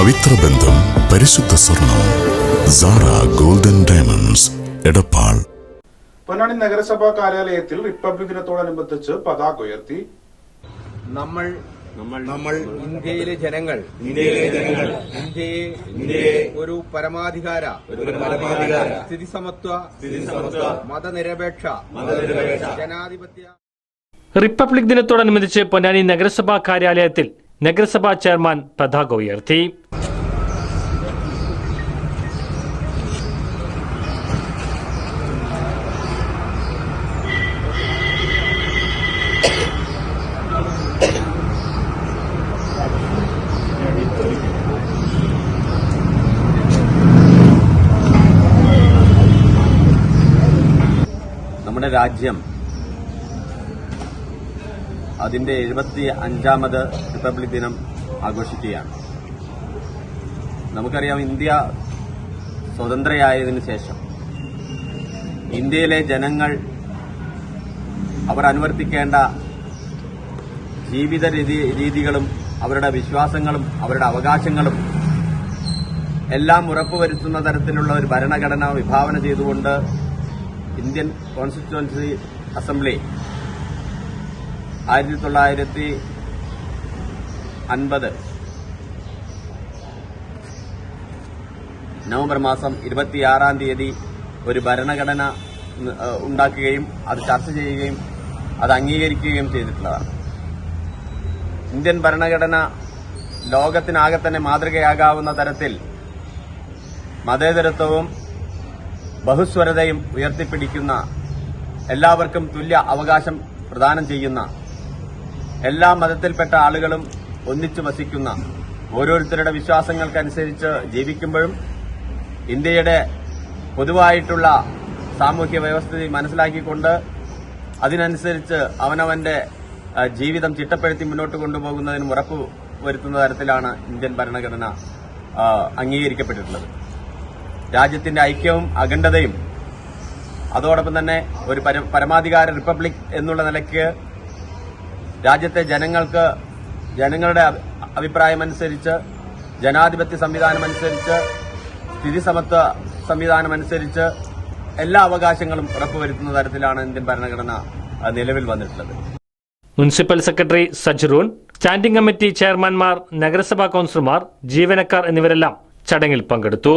പവിത്ര ബന്ധം പരിശുദ്ധ സ്വർണം Sara golden diamonds Edappal. Ponnani നഗരസഭാ കാര്യാലയത്തിൽ റിപ്പബ്ലിക് ദിനത്തോടനുബന്ധിച്ച് പതാക ഉയർത്തി. നമ്മൾ നമ്മൾ നമ്മൾ ഇന്ത്യയിലെ ജനങ്ങൾ ഇന്ത്യയിലെ ജനങ്ങൾ ഇന്ത്യയെ ഇന്ത്യയെ ഒരു പരമാധികാര ഒരു പരമാധികാര സ്ഥിതി സമത്വ സ്ഥിതിസമത്വ മതനിരപേക്ഷ മതനിരപേക്ഷ ജനാധിപത്യ റിപ്പബ്ലിക് ദിനത്തോടനുബന്ധിച്ച് പൊന്നാനി നഗരസഭാ കാര്യാലയത്തിൽ നഗരസഭാ ചെയർമാൻ പതാക ഉയർത്തി. നമ്മുടെ രാജ്യം അതിന്റെ എഴുപത്തി അഞ്ചാമത് റിപ്പബ്ലിക് ദിനം ആഘോഷിക്കുകയാണ്. നമുക്കറിയാം ഇന്ത്യ സ്വതന്ത്രയായതിനു ശേഷം ഇന്ത്യയിലെ ജനങ്ങൾ അവർ അനുവർത്തിക്കേണ്ട ജീവിത രീതി- രീതികളും അവരുടെ വിശ്വാസങ്ങളും അവരുടെ അവകാശങ്ങളും എല്ലാം ഉറപ്പുവരുത്തുന്ന തരത്തിലുള്ള ഒരു ഭരണഘടന വിഭാവന ചെയ്തുകൊണ്ട് ഇന്ത്യൻ കോൺസ്റ്റിറ്റ്യുവൻസി അസംബ്ലി ആയിരത്തി തൊള്ളായിരത്തി അൻപത്. നവംബർ മാസം ഇരുപത്തിയാറാം തീയതി ഒരു ഭരണഘടന ഉണ്ടാക്കുകയും അത് ചർച്ച ചെയ്യുകയും അത് അംഗീകരിക്കുകയും ചെയ്തിട്ടുള്ളതാണ്. ഇന്ത്യൻ ഭരണഘടന ലോകത്തിനാകെ തന്നെ മാതൃകയാകാവുന്ന തരത്തിൽ മതേതരത്വവും ബഹുസ്വരതയും ഉയർത്തിപ്പിടിക്കുന്ന എല്ലാവർക്കും തുല്യ അവകാശം പ്രദാനം ചെയ്യുന്ന എല്ലാ മതത്തിൽപ്പെട്ട ആളുകളും ഒന്നിച്ചു വസിക്കുന്ന ഓരോരുത്തരുടെ വിശ്വാസങ്ങൾക്കനുസരിച്ച് ജീവിക്കുമ്പോഴും ഇന്ത്യയുടെ പൊതുവായിട്ടുള്ള സാമൂഹ്യ വ്യവസ്ഥിതി മനസ്സിലാക്കിക്കൊണ്ട് അതിനനുസരിച്ച് അവനവന്റെ ജീവിതം ചിട്ടപ്പെടുത്തി മുന്നോട്ട് കൊണ്ടുപോകുന്നതിനും ഉറപ്പ് വരുത്തുന്ന തരത്തിലാണ് ഇന്ത്യൻ ഭരണഘടന അംഗീകരിക്കപ്പെട്ടിട്ടുള്ളത്. രാജ്യത്തിന്റെ ഐക്യവും അഖണ്ഡതയും അതോടൊപ്പം തന്നെ ഒരു പരമാധികാര റിപ്പബ്ലിക് എന്നുള്ള നിലയ്ക്ക് രാജ്യത്തെ ജനങ്ങൾക്ക് ജനങ്ങളുടെ അഭിപ്രായമനുസരിച്ച് ജനാധിപത്യ സംവിധാനമനുസരിച്ച് സ്ഥിതിസമത്വ സംവിധാനമനുസരിച്ച് എല്ലാ അവകാശങ്ങളും ഉറപ്പുവരുത്തുന്ന തരത്തിലാണ് ഇന്ത്യൻ ഭരണഘടന നിലവിൽ വന്നിട്ടുള്ളത്. Municipal secretary Sajroon standing committee ചെയർമാൻമാർ നഗരസഭാ കൌൺസിലർമാർ ജീവനക്കാർ എന്നിവരെല്ലാം ചടങ്ങിൽ പങ്കെടുത്തു.